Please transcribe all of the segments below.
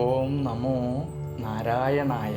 ഓം നമോ നാരായണായ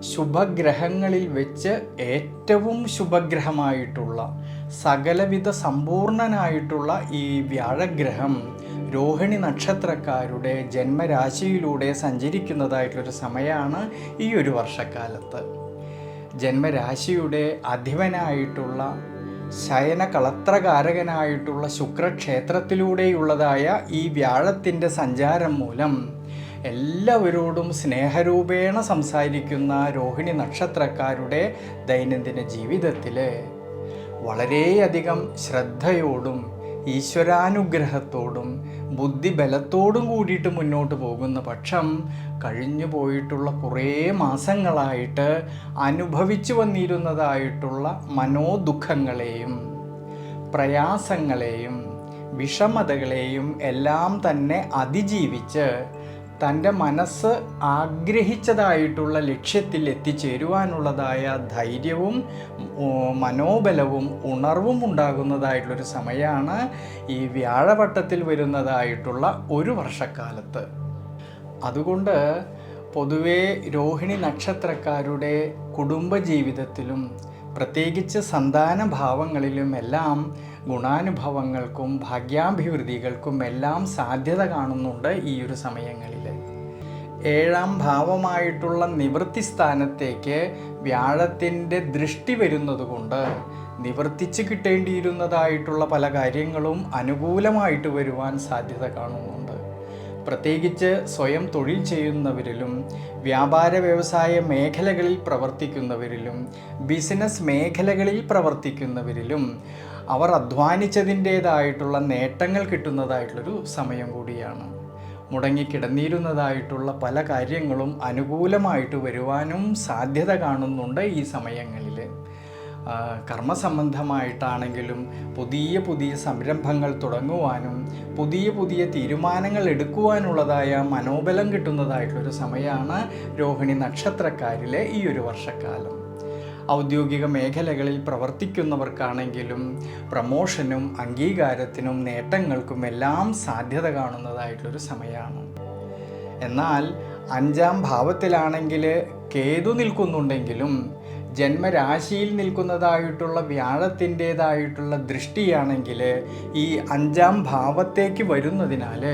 ശുഭഗ്രഹങ്ങളിൽ വെച്ച് ഏറ്റവും ശുഭഗ്രഹമായിട്ടുള്ള സകലവിധ സമ്പൂർണനായിട്ടുള്ള ഈ വ്യാഴഗ്രഹം രോഹിണി നക്ഷത്രക്കാരുടെ ജന്മരാശിയിലൂടെ സഞ്ചരിക്കുന്നതായിട്ടൊരു സമയമാണ് ഈ ഒരു വർഷക്കാലത്ത്. ജന്മരാശിയുടെ അധിപനായിട്ടുള്ള ശയന കളത്രകാരകനായിട്ടുള്ള ശുക്രക്ഷേത്രത്തിലൂടെയുള്ളതായ ഈ വ്യാഴത്തിന്റെ സഞ്ചാരം മൂലം എല്ലാവരോടും സ്നേഹരൂപേണ സംസാരിക്കുന്ന രോഹിണി നക്ഷത്രക്കാരുടെ ദൈനംദിന ജീവിതത്തിൽ വളരെയധികം ശ്രദ്ധയോടും ഈശ്വരാനുഗ്രഹത്തോടും ബുദ്ധിബലത്തോടും കൂടിയിട്ട് മുന്നോട്ട് പോകുന്ന പക്ഷം കഴിഞ്ഞു പോയിട്ടുള്ള കുറേ മാസങ്ങളായിട്ട് അനുഭവിച്ചു വന്നിരുന്നതായിട്ടുള്ള മനോദുഃഖങ്ങളെയും പ്രയാസങ്ങളെയും വിഷമതകളെയും എല്ലാം തന്നെ അതിജീവിച്ച് തന്റെ മനസ്സ് ആഗ്രഹിച്ചതായിട്ടുള്ള ലക്ഷ്യത്തിൽ എത്തിച്ചേരുവാനുള്ളതായ ധൈര്യവും മനോബലവും ഉണർവും ഉണ്ടാകുന്നതായിട്ടുള്ളൊരു സമയമാണ് ഈ വ്യാഴവട്ടത്തിൽ വരുന്നതായിട്ടുള്ള ഒരു വർഷക്കാലത്ത്. അതുകൊണ്ട് പൊതുവേ രോഹിണി നക്ഷത്രക്കാരുടെ കുടുംബജീവിതത്തിലും പ്രത്യേകിച്ച് സന്താന ഭാവങ്ങളിലും എല്ലാം ഗുണാനുഭവങ്ങൾക്കും ഭാഗ്യാഭിവൃദ്ധികൾക്കും എല്ലാം സാധ്യത കാണുന്നുണ്ട് ഈ ഒരു സമയങ്ങളിൽ ഏഴാം ഭാവമായിട്ടുള്ള നിവൃത്തി സ്ഥാനത്തേക്ക് വ്യാഴത്തിന്റെ ദൃഷ്ടി വരുന്നത് കൊണ്ട് നിവർത്തിച്ച് കിട്ടേണ്ടിയിരുന്നതായിട്ടുള്ള പല കാര്യങ്ങളും അനുകൂലമായിട്ട് വരുവാൻ സാധ്യത കാണുന്നുണ്ട്. പ്രത്യേകിച്ച് സ്വയം തൊഴിൽ ചെയ്യുന്നവരിലും വ്യാപാര വ്യവസായ മേഖലകളിൽ പ്രവർത്തിക്കുന്നവരിലും ബിസിനസ് മേഖലകളിൽ പ്രവർത്തിക്കുന്നവരിലും അവർ അധ്വാനിച്ചതിന്റേതായിട്ടുള്ള നേട്ടങ്ങൾ കിട്ടുന്നതായിട്ടുള്ളൊരു സമയം കൂടിയാണ്. മുടങ്ങിക്കിടന്നിരുന്നതായിട്ടുള്ള പല കാര്യങ്ങളും അനുകൂലമായിട്ട് വരുവാനും സാധ്യത കാണുന്നുണ്ട് ഈ സമയങ്ങളിൽ കർമ്മസംബന്ധമായിട്ടാണെങ്കിലും പുതിയ പുതിയ സംരംഭങ്ങൾ തുടങ്ങുവാനും പുതിയ പുതിയ തീരുമാനങ്ങൾ എടുക്കുവാനുള്ളതായ മനോബലം കിട്ടുന്നതായിട്ടൊരു സമയമാണ് രോഹിണി നക്ഷത്രക്കാരിലെ ഈ ഒരു വർഷക്കാലം. ഔദ്യോഗിക മേഖലകളിൽ പ്രവർത്തിക്കുന്നവർക്കാണെങ്കിലും പ്രമോഷനും അംഗീകാരത്തിനും നേട്ടങ്ങൾക്കും എല്ലാം സാധ്യത കാണുന്നതായിട്ടൊരു സമയമാണ്. എന്നാൽ അഞ്ചാം ഭാവത്തിലാണെങ്കിൽ കേതു നിൽക്കുന്നുണ്ടെങ്കിലും ജന്മരാശിയിൽ നിൽക്കുന്നതായിട്ടുള്ള വ്യാഴത്തിന്റെതായിട്ടുള്ള ദൃഷ്ടിയാണെങ്കിൽ ഈ അഞ്ചാം ഭാവത്തേക്ക് വരുന്നതിനാൽ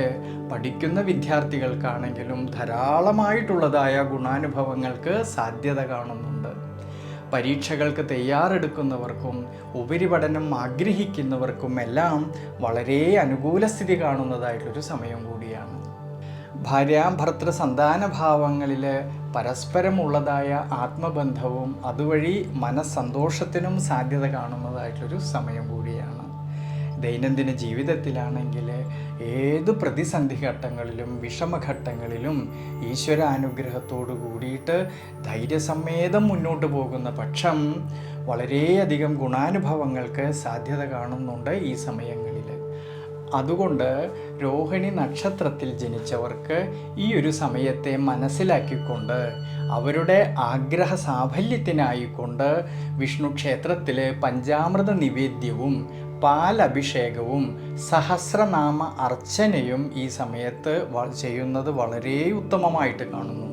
പഠിക്കുന്ന വിദ്യാർത്ഥികൾക്കാണെങ്കിലും ധാരാളമായിട്ടുള്ളതായ ഗുണാനുഭവങ്ങൾക്ക് സാധ്യത കാണുന്നുണ്ട്. പരീക്ഷകൾക്ക് തയ്യാറെടുക്കുന്നവർക്കും ഉപരിപഠനം ആഗ്രഹിക്കുന്നവർക്കും എല്ലാം വളരെ അനുകൂല സ്ഥിതി കാണുന്നതായിട്ടൊരു സമയം കൂടിയാണ്. ഭാര്യാഭർത്തൃ സന്താന ഭാവങ്ങളിൽ പരസ്പരമുള്ളതായ ആത്മബന്ധവും അതുവഴി മനസ്സന്തോഷത്തിനും സാധ്യത കാണുന്നതായിട്ടൊരു സമയം കൂടിയാണ്. ദൈനംദിന ജീവിതത്തിലാണെങ്കിൽ ഏത് പ്രതിസന്ധി ഘട്ടങ്ങളിലും വിഷമഘട്ടങ്ങളിലും ഈശ്വരാനുഗ്രഹത്തോടു കൂടിയിട്ട് ധൈര്യസമേതം മുന്നോട്ട് പോകുന്ന പക്ഷം വളരെയധികം ഗുണാനുഭവങ്ങൾക്ക് സാധ്യത കാണുന്നുണ്ട് ഈ സമയങ്ങളിൽ അതുകൊണ്ട് രോഹിണി നക്ഷത്രത്തിൽ ജനിച്ചവർക്ക് ഈ ഒരു സമയത്തെ മനസ്സിലാക്കിക്കൊണ്ട് അവരുടെ ആഗ്രഹ സാഫല്യത്തിനായിക്കൊണ്ട് വിഷ്ണു ക്ഷേത്രത്തിൽ പഞ്ചാമൃത നിവേദ്യവും പാലഭിഷേകവും സഹസ്രനാമ അർച്ചനയും ഈ സമയത്ത് ചെയ്യുന്നത് വളരെ ഉത്തമമായിട്ട് കാണുന്നു.